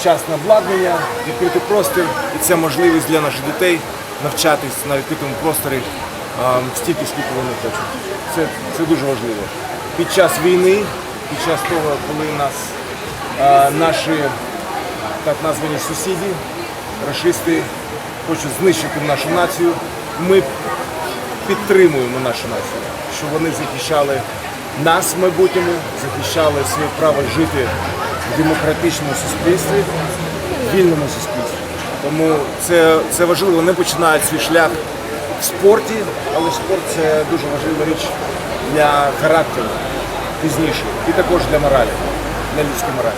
сучасне обладнання, відкритий простір, і це можливість для наших дітей навчатись на відкритому просторі стільки, скільки вони хочуть. Це, це дуже важливо. Під час війни, під час того, коли нас а, наші так названі сусіди, расисти хочуть знищити нашу націю, ми підтримуємо нашу націю, щоб вони захищали нас в майбутньому, захищали своє право жити демократичному суспільстві, вільному суспільстві. Тому це, це важливо. Вони починають свій шлях в спорті, але спорт це дуже важлива річ для характеру пізніше і також для моралі, для людської моралі.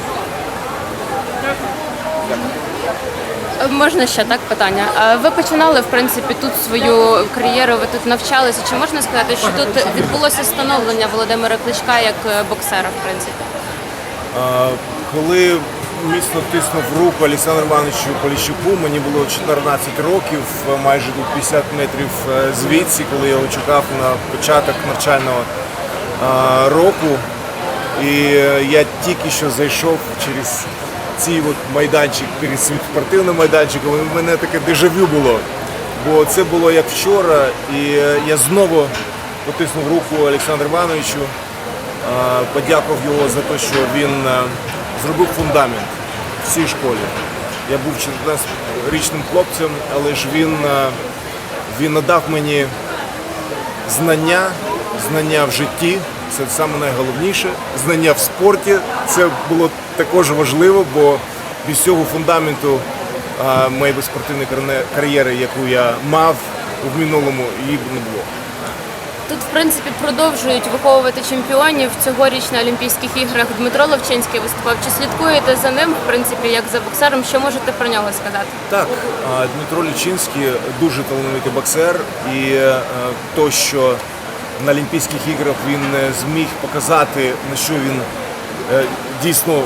Можна ще так питання. Ви починали в принципі тут свою кар'єру, ви тут навчалися. Чи можна сказати, що тут відбулося становлення Володимира Кличка як е, боксера, в принципі? Коли міцно тиснув руку Олександру Івановичу Поліщуку, мені було 14 років, майже тут 50 метрів е, звідси, коли я його чекав на початок навчального року. І е, я тільки що зайшов через цей от майданчик перед спортивним майданчиком. І в мене таке дежавю було. Бо це було як вчора, і е, я знову потиснув руку Олександру Івановичу. Е, подякував його за те, що він е, зробив фундамент в цій школі. Я був 14-річним хлопцем, але ж він, е, він надав мені знання, знання в житті. Це саме найголовніше. Знання в спорті. Це було також важливо, бо без цього фундаменту е, моєї спортивної кар'єри, яку я мав в минулому, її не було. Тут, в принципі, продовжують виховувати чемпіонів. Цьогоріч на Олімпійських іграх Дмитро Ловчинський виступав. Чи слідкуєте за ним, в принципі, як за боксером? Що можете про нього сказати? Так, Дмитро Лічинський дуже талановитий боксер, і е, то, що на Олімпійських іграх він е, зміг показати, на що він е, дійсно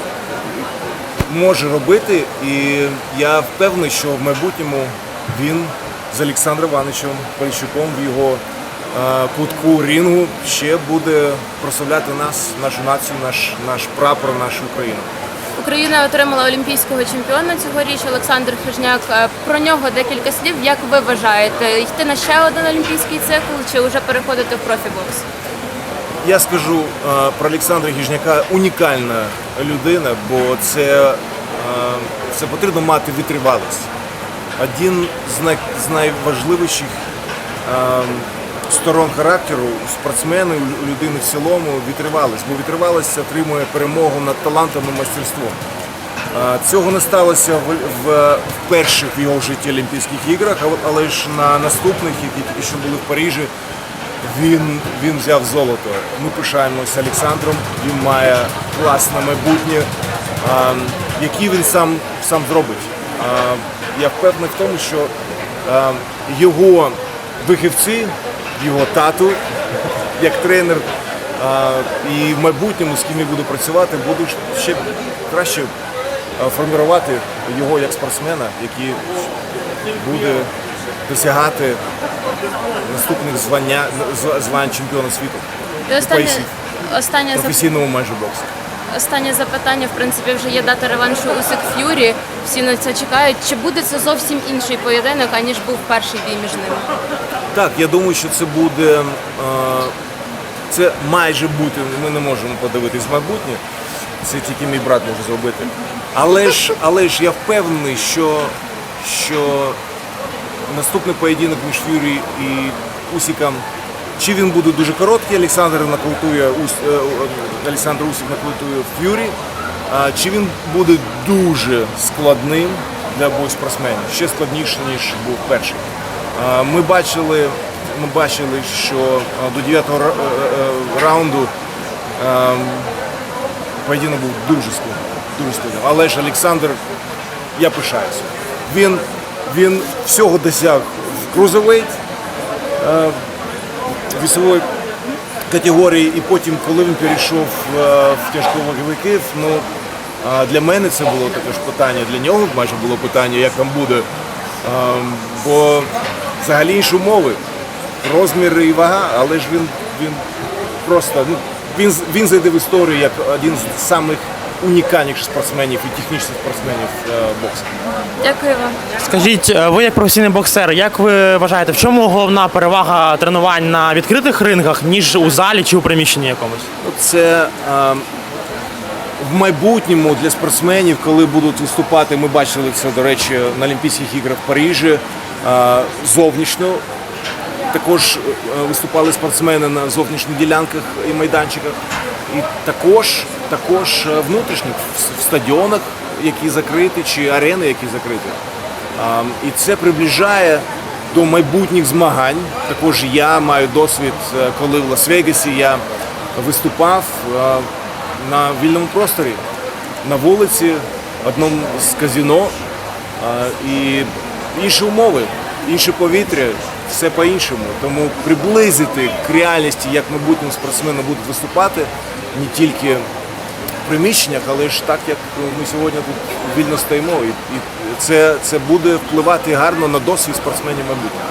може робити. І я впевнений, що в майбутньому він з Олександром Івановичем Поліщуком в його кутку рінгу ще буде прославляти нас, нашу націю, наш, наш прапор, нашу Україну. Україна отримала олімпійського чемпіона цьогоріч Олександр Хижняк. Е, Про нього декілька слів. Як ви вважаєте, йти на ще один олімпійський цикл чи вже переходити в профібокс? Я скажу е, про Олександра Гіжняка унікальна людина, бо це, е, це потрібно мати витривалість. Один з, найважливіших е, сторон характеру у людини в цілому витривалість, бо витривалість отримує перемогу над талантом і майстерством. Е, Цього не сталося в, в, в перших в його житті Олімпійських іграх, але- ж на наступних, які тільки що були в Парижі, він, він взяв золото. Ми пишаємося Олександром. Він має класне майбутнє, а, яке він сам, сам зробить. А, я впевнений в тому, що а, його вихівці, його тату, як тренер, і в майбутньому, з ким я буду працювати, буду ще краще формувати його як спортсмена, який буде досягати наступних звання, звань чемпіона світу І останнє, останнє, професійному майже боксі. останнє запитання. В принципі, вже є дата реваншу Усик Ф'юрі. Всі на це чекають. Чи буде це зовсім інший поєдинок, аніж був перший бій між ними? Так, я думаю, що це буде. е, Це майже бути, ми не можемо подивитись майбутнє. Це тільки мій брат може зробити. Але ж, але ж я впевнений, що, що наступний поєдинок між Ф'юрі і Усіком, чи він буде дуже короткий, Олександр накрутує Ус, е, е, Олександр Усік накрутує Ф'юрі, чи він буде дуже складним для обох спортсменів, ще складніше, ніж був перший. Ми бачили, ми бачили, що до 9-го ра- е, е, раунду поєдинок був дуже складний. Дуже складний. Але ж Олександр, я пишаюся. Він, він всього досяг в крузовейт е, вісової категорії, і потім, коли він перейшов е, в тяжковаговиків, ну для мене це було також питання, для нього майже було питання, як там буде. Бо взагалі інші умови, розмір і вага, але ж він, він просто ну, він, він зайде в історію як один з самих найунікальніших спортсменів і технічних спортсменів е, боксу. Дякую вам. Скажіть, е, ви як професійний боксер, як ви вважаєте, в чому головна перевага тренувань на відкритих рингах, ніж у залі чи у приміщенні якомусь? Це е, в майбутньому для спортсменів, коли будуть виступати, ми бачили це, до речі, на Олімпійських іграх в Парижі, зовнішньо. Також е, виступали спортсмени на зовнішніх ділянках і майданчиках. І також, також е, внутрішніх в- стадіонах, які закриті, чи арени, які закриті. І це приближає до майбутніх змагань. Також я маю досвід, е, коли в Лас-Вегасі я виступав на вільному просторі, на вулиці, в одному з казіно. І інші умови, інше повітря, все по-іншому. Тому приблизити к реальності, як майбутні спортсмени будуть виступати, не тільки в приміщеннях, але ж так, як ми сьогодні тут вільно стоїмо. І, і це, це буде впливати гарно на досвід спортсменів майбутнього.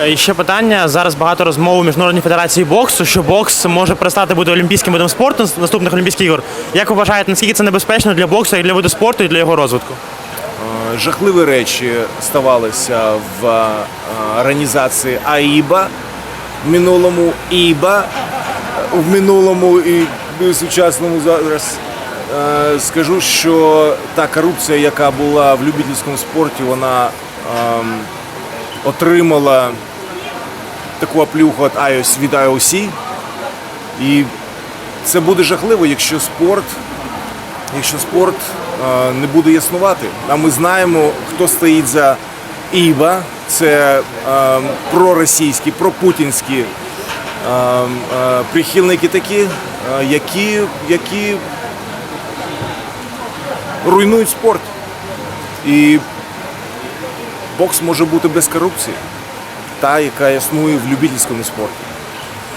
Е, І ще питання. Зараз багато розмов у міжнародній федерації боксу, що бокс може перестати бути олімпійським видом спорту з наступних Олімпійських ігор. Як ви вважаєте, наскільки це небезпечно для боксу і для виду спорту, і для його розвитку? Е, Жахливі речі ставалися в е, організації АІБА в минулому ІБА в минулому і сучасному зараз. Е, Скажу, що та корупція, яка була в любительському спорті, вона ем, отримала таку оплюху від IOC, від IOC. І це буде жахливо, якщо спорт якщо спорт е, не буде існувати. А ми знаємо, хто стоїть за ІБА, це е, проросійські, пропутінські е, е, прихильники такі, е, які, які руйнують спорт. І бокс може бути без корупції, та, яка існує в любительському спорті.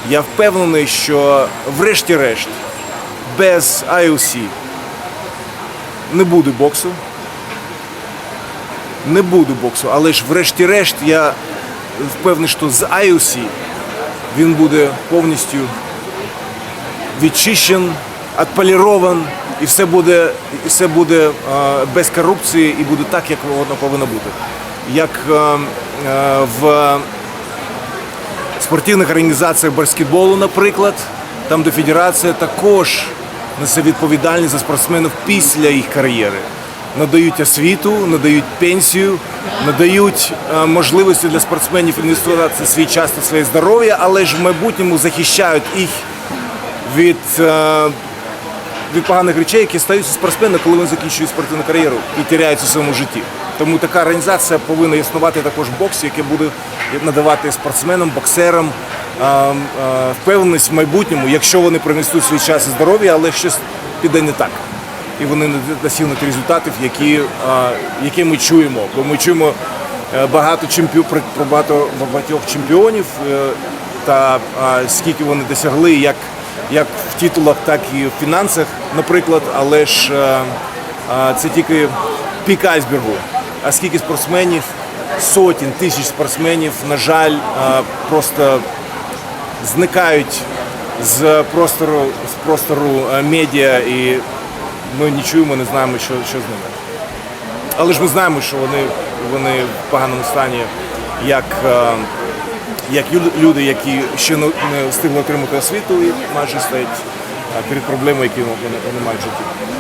Я впевнений, що врешті-решт без IOC не буде боксу. Не буде боксу, але ж врешті-решт я впевнений, що з IOC він буде повністю відчищен, відполірован, і все буде, і все буде е, без корупції і буде так, як воно повинно бути. Як е, е, в спортивних організаціях баскетболу, наприклад, там де федерація також несе відповідальність за спортсменів після їх кар'єри. Надають освіту, надають пенсію, надають е, можливості для спортсменів інвестувати свій час та своє здоров'я, але ж в майбутньому захищають їх від, е, від поганих речей, які стаються спортсменами, коли вони закінчують спортивну кар'єру і теряються в своєму житті. Тому така організація повинна існувати також в боксі, яке буде надавати спортсменам, боксерам впевненість в майбутньому, якщо вони принесуть свій час і здоров'я, але щось піде не так. І вони не досягнуть результатів, які, які ми чуємо. Бо ми чуємо е, багато чемпіо, про багатьох чемпіонів е, та скільки вони досягли, як, як в титулах, так і в фінансах, наприклад. Але ж е, це тільки пік айсбергу. А скільки спортсменів, сотень тисяч спортсменів, на жаль, просто зникають з простору, з простору е, медіа, і ми не чуємо, не знаємо, що, що з ними. Але ж ми знаємо, що вони, вони в поганому стані, як, е, як люди, які ще не встигли отримати освіту і майже стоять е, перед проблемою, які вони мають в житті.